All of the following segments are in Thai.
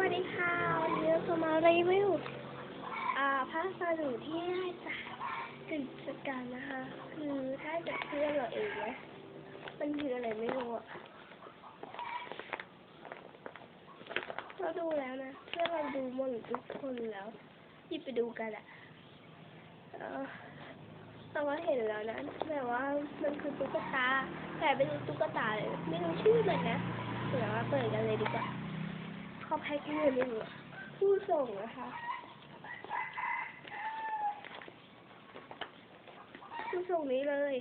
วัสดีค่ะวันนี้เราจะมารีวิวอ่าผ้าสลุที่ได้จากกิจการนะคะ คือถ้าจากเพื่อนเราเองนะมันคืออะไรไม่รู้อะเราดูแล้วนะเพื่อนเราดูหมดทุกคนแล้วยิบไปดูกันอะเออเราก็เห็นแล้วนะแต่ว่ามันคือตุ๊กตาแต่ไม่รู้ตุ๊กตาเลยไม่รู้ชื่อมันนะเดี๋ยวมาเปิดกันเลยดีกว่า เขาแพ็คเงินไม่รู้ผู้ส่งนะคะผู้ส่งนี้เลย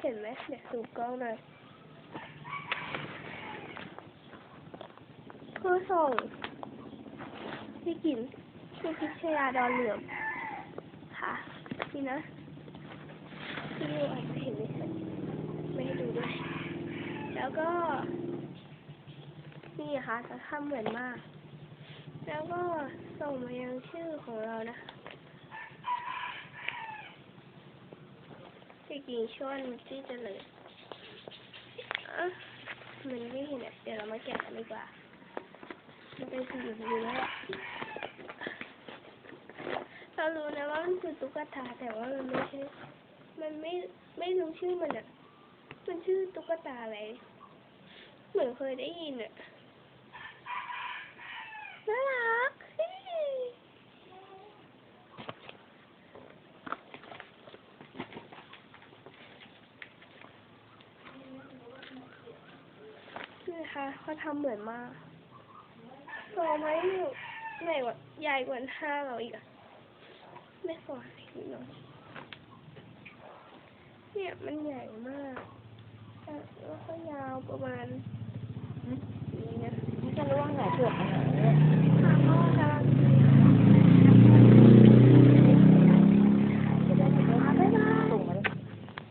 เห็นไหมเดี๋ยวสูกล้องหน่อยผู้ส่งพี่กินชื่อพิชยาดอนเหลือมค่ะนี่นะที่อาจจะเห็นไม่ชัด ไม่ให้ดูด้วย แล้วก็ นี่ค่ะจะทำเหมือนมาก แล้วก็ส่งมายังชื่อของเรานะพี่กิงชวนที่จะเลยอะมันไม่เห็นอะเดี๋ยวเรามาแกะกันดีกว่า มันเป็นสีเหลืองแล้วเรารู้นะว่ามันคือตุ๊กตาแต่ว่ามันไม่ใช่ มันไม่ไม่รู้ชื่อมันอะ มันชื่อตุ๊กตาอะไร เหมือนเคยได้ยินอะน่ารักนี่นะคะเขาทำเหมือนมากโตไหมหยู่ใหญ่กว่าใหญ่กว่าห้าเราอีกอะไม่สวยเน่อยเนี่ยมันใหญ่มาก แล้วก็ยาวประมาณ นี่นะนี่จะล่วงไหนเกิดบะไร